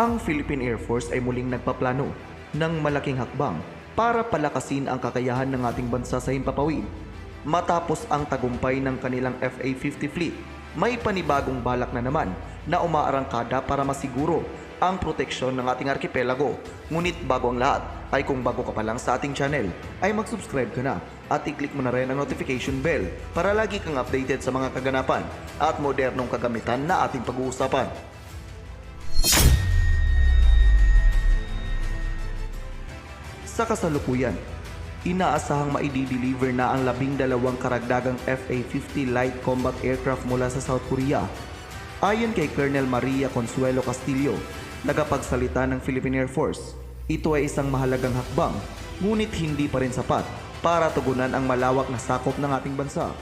ang Philippine Air Force ay muling nagpaplano ng malaking hakbang para palakasin ang kakayahan ng ating bansa sa himpapawid. Matapos ang tagumpay ng kanilang FA-50 fleet, may panibagong balak na naman na umaarangkada para masiguro ang proteksyon ng ating arkipelago. Ngunit bago ang lahat, ay kung bago ka pa lang sa ating channel, ay mag-subscribe ka na at i-click mo na rin ang notification bell para lagi kang updated sa mga kaganapan at modernong kagamitan na ating pag-uusapan. Sa kasalukuyan, inaasahang maidi-deliver na ang labing dalawang karagdagang FA-50 light combat aircraft mula sa South Korea. Ayon kay Colonel Maria Consuelo Castillo, nagapagsalita ng Philippine Air Force, ito ay isang mahalagang hakbang, ngunit hindi pa rin sapat para tugunan ang malawak na sakop ng ating bansa.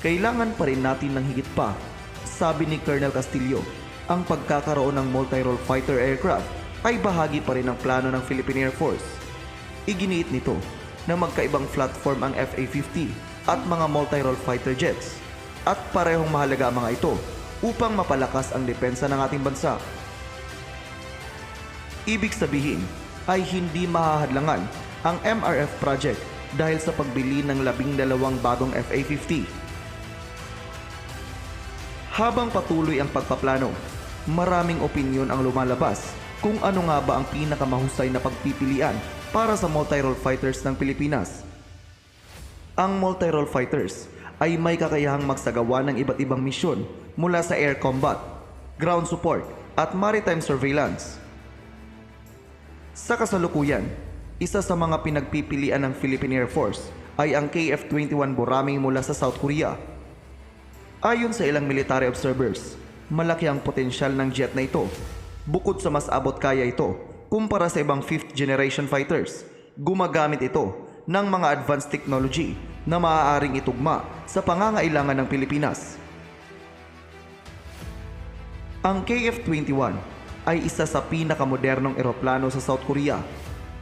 Kailangan pa rin natin ng higit pa, sabi ni Colonel Castillo. Ang pagkakaroon ng multi-role fighter aircraft ay bahagi pa rin ng plano ng Philippine Air Force. Iginiit nito na magkaibang platform ang FA-50 at mga multi-role fighter jets at parehong mahalaga ang mga ito upang mapalakas ang depensa ng ating bansa. Ibig sabihin ay hindi mahahadlangan ang MRF project dahil sa pagbili ng labing dalawang bagong FA-50. Habang patuloy ang pagpaplano, maraming opinyon ang lumalabas kung ano nga ba ang pinakamahusay na pagpipilian para sa multi-role fighters ng Pilipinas. Ang multi-role fighters ay may kakayahang magsagawa ng iba't ibang misyon mula sa air combat, ground support at maritime surveillance. Sa kasalukuyan, isa sa mga pinagpipilian ng Philippine Air Force ay ang KF-21 Borami mula sa South Korea. Ayon sa ilang military observers, malaki ang potensyal ng jet na ito. Bukod sa mas abot kaya ito, kumpara sa ibang 5th generation fighters, gumagamit ito ng mga advanced technology na maaaring itugma sa pangangailangan ng Pilipinas. Ang KF-21 ay isa sa pinakamodernong eroplano sa South Korea.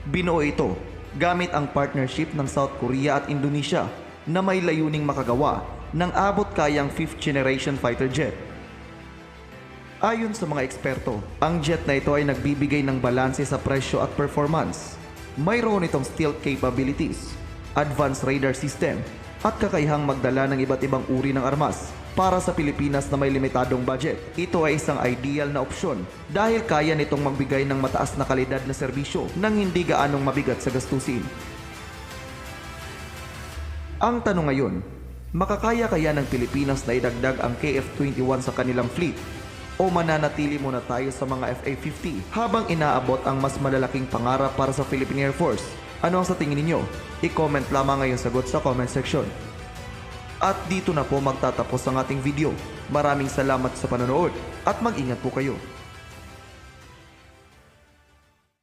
Binuo ito gamit ang partnership ng South Korea at Indonesia na may layuning makagawa ng abot kayang 5th generation fighter jet. Ayon sa mga eksperto, ang jet na ito ay nagbibigay ng balanse sa presyo at performance. Mayroon itong stealth capabilities, advanced radar system, at kakayahang magdala ng iba't ibang uri ng armas para sa Pilipinas na may limitadong budget. Ito ay isang ideal na opsyon dahil kaya nitong magbigay ng mataas na kalidad na serbisyo nang hindi gaanong mabigat sa gastusin. Ang tanong ngayon, makakaya kaya ng Pilipinas na idagdag ang KF-21 sa kanilang fleet o mananatili muna tayo sa mga FA-50 habang inaabot ang mas malalaking pangarap para sa Philippine Air Force? Ano ang sa tingin ninyo? I-comment lamang ngayong sagot sa comment section. At dito na po magtatapos ang ating video. Maraming salamat sa panonood at mag-ingat po kayo.